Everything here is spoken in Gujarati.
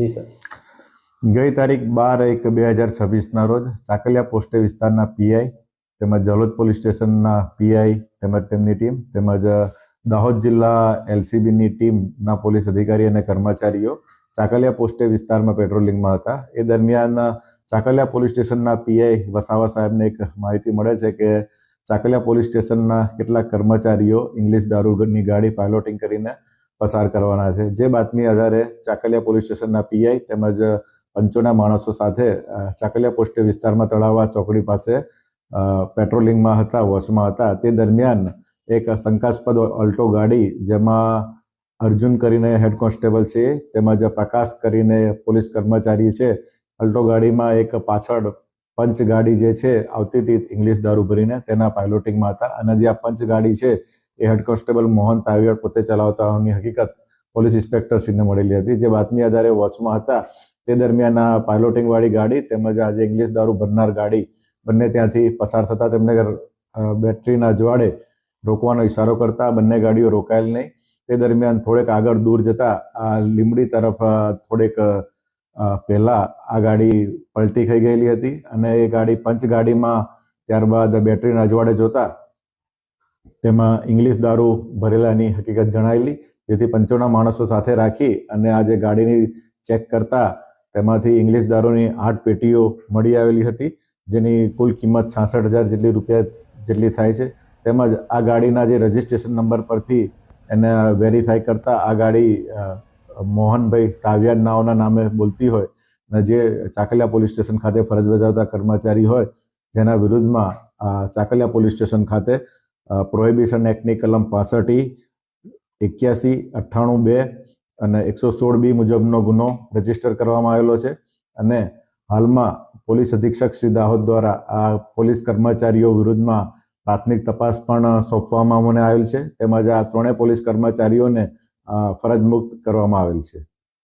જી, સર. ગઈ તારીખ બાર એક બે હજાર છવ્વીસના રોજ ચાકલિયા પોસ્ટે વિસ્તારના પીઆઈ તેમજ જલોદ પોલીસ સ્ટેશનના પીઆઈ તેમજ તેમની ટીમ તેમજ દાહોદ જિલ્લા એલસીબીની ટીમના પોલીસ અધિકારી અને કર્મચારીઓ ચાકલિયા પોસ્ટે વિસ્તારમાં પેટ્રોલિંગમાં હતા. એ દરમિયાન ચાકલિયા પોલીસ સ્ટેશનના પીઆઈ વસાવા સાહેબને એક માહિતી મળે છે કે ચાકલિયા પોલીસ સ્ટેશનના કેટલાક કર્મચારીઓ ઇંગ્લિશ દારૂની ગાડી પાયલોટિંગ કરીને પસાર કરવાના છે. જે બાતમી આધારે ચાકલિયા પોલીસ સ્ટેશનના પીઆઈ તેમજ પંચોના માણસો સાથે ચાકલિયા પોસ્ટે વિસ્તારમાં તળાવવા ચોકડી પાસે પેટ્રોલિંગમાં હતા, વોચમાં હતા. તે દરમિયાન એક શંકાસ્પદ અલ્ટો ગાડી જેમાં અર્જુન કરીને હેડ કોન્સ્ટેબલ છે, તેમજ પ્રકાશ કરીને પોલીસ કર્મચારી છે. અલ્ટો ગાડીમાં એક પાછળ પંચ ગાડી જે છે આવતી હતી ઇંગ્લિશ દારૂ ભરીને તેના પાયલોટિંગમાં હતા. અને જે આ પંચ ગાડી છે એ હેડ કોન્સ્ટેબલ મોહન તાવિયાડ પોતે ચલાવતા હોવાની હકીકત પોલીસ ઇન્સ્પેક્ટરશ્રીને મળેલી હતી. જે બાતમી આધારે વોચમાં હતા. તે દરમિયાન આ પાયલોટિંગ વાળી ગાડી તેમજ આજે ઇંગ્લિશ દારૂ ભરનાર ગાડી બંને ત્યાંથી પસાર થતા તેમને બેટરીના અજવાળે રોકવાનો ઇશારો કરતા બંને ગાડીઓ રોકાયેલ નહીં. તે દરમિયાન થોડેક આગળ દૂર જતા આ લીમડી તરફ થોડેક પહેલા આ ગાડી પલટી ખાઈ ગયેલી હતી અને એ ગાડી પંચ ગાડીમાં ત્યારબાદ બેટરીના અજવાળે જોતા તેમાં ઇંગ્લિશ દારૂ ભરેલાની હકીકત જણાયેલી, જેથી પંચોના માણસો સાથે રાખી અને આ જે ગાડીની ચેક કરતા તેમાંથી ઇંગ્લિશ દારૂની આઠ પેટીઓ મળી આવેલી હતી, જેની કુલ કિંમત છાસઠ હજાર જેટલી રૂપિયા જેટલી થાય છે. તેમજ આ ગાડીના જે રજિસ્ટ્રેશન નંબર પરથી એને વેરીફાઈ કરતા આ ગાડી મોહનભાઈ તાવિયાડ નાઓના નામે બોલતી હોય અને જે ચાકલિયા પોલીસ સ્ટેશન ખાતે ફરજ બજાવતા કર્મચારી હોય, જેના વિરુદ્ધમાં ચાકલિયા પોલીસ સ્ટેશન ખાતે પ્રોહિબિશન એક્ટની કલમ પાસઠી એક્યાસી, અઠ્ઠાણું બે અને એકસો સોળ બી મુજબનો ગુનો રજિસ્ટર કરવામાં આવેલો છે. અને હાલમાં પોલીસ અધિક્ષક શ્રી દાહોદ દ્વારા આ પોલીસ કર્મચારીઓ વિરુદ્ધમાં પ્રાથમિક તપાસ પણ સોંપવામાં મને આવેલ છે. તેમજ આ ત્રણેય પોલીસ કર્મચારીઓને ફરજ મુક્ત કરવામાં આવેલ છે.